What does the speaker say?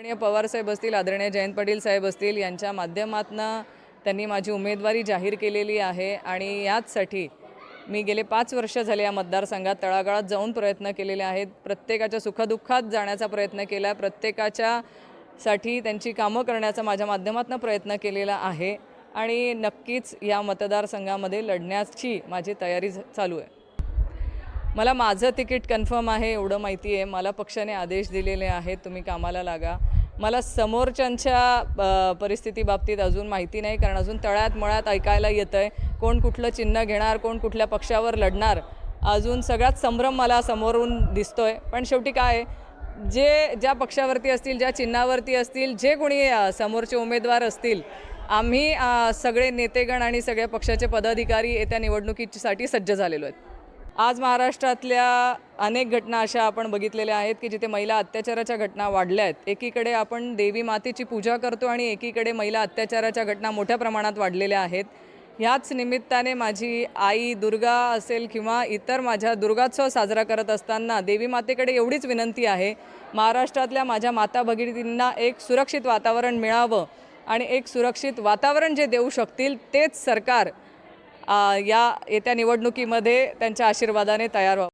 आदरणीय पवारसाहेब असतील आदरणीय जयंत पाटील साहेब असतील यांच्या माध्यमातनं त्यांनी माझी उमेदवारी जाहीर केलेली आहे आणि याचसाठी मी गेले पाच वर्ष झाले या मतदारसंघात तळागाळात जाऊन प्रयत्न केलेले आहेत. प्रत्येकाच्या सुखदुःखात जाण्याचा प्रयत्न केला आहे प्रत्येकाच्या साठी त्यांची कामं करण्याचा माझ्या माध्यमातून प्रयत्न केलेला आहे आणि नक्कीच या मतदारसंघामध्ये लढण्याची माझी तयारी चालू आहे. मला माझं तिकीट कन्फर्म आहे एवढं माहिती आहे. मला पक्षाने आदेश दिलेले आहेत तुम्ही कामाला लागा. मला समोरच्यांच्या परिस्थितीबाबतीत अजून माहिती नाही कारण अजून तळ्यात मळ्यात ऐकायला येतं आहे कोण कुठलं चिन्ह घेणार कोण कुठल्या पक्षावर लढणार अजून सगळ्यात संभ्रम मला समोरून दिसतो आहे पण शेवटी काय आहे, जे ज्या पक्षावरती असतील ज्या चिन्हावरती असतील जे कोणी समोरचे उमेदवार असतील आम्ही सगळे नेतेगण आणि सगळ्या पक्षाचे पदाधिकारी येत्या निवडणुकीसाठी सज्ज झालेलो आहेत. आज महाराष्ट्रातल्या अनेक घटना अशा आपण बघितलेल्या आहेत की जिथे महिला अत्याचाराच्या घटना वाढल्या आहेत. एकीकडे आपण देवी मातेची पूजा करतो आणि एकीकडे महिला अत्याचाराच्या घटना मोठ्या प्रमाणात वाढलेल्या आहेत. ह्याच निमित्ताने माझी आई दुर्गा असेल किंवा इतर माझ्या दुर्गात्सव साजरा करत असताना देवी मातेकडे एवढीच विनंती आहे. महाराष्ट्रातल्या माझ्या माता भगिनींना एक सुरक्षित वातावरण मिळावं आणि एक सुरक्षित वातावरण जे देऊ शकतील तेच सरकार या येत्या निवडणुकीमध्ये त्यांच्या आशीर्वादाने तयार व्हावं.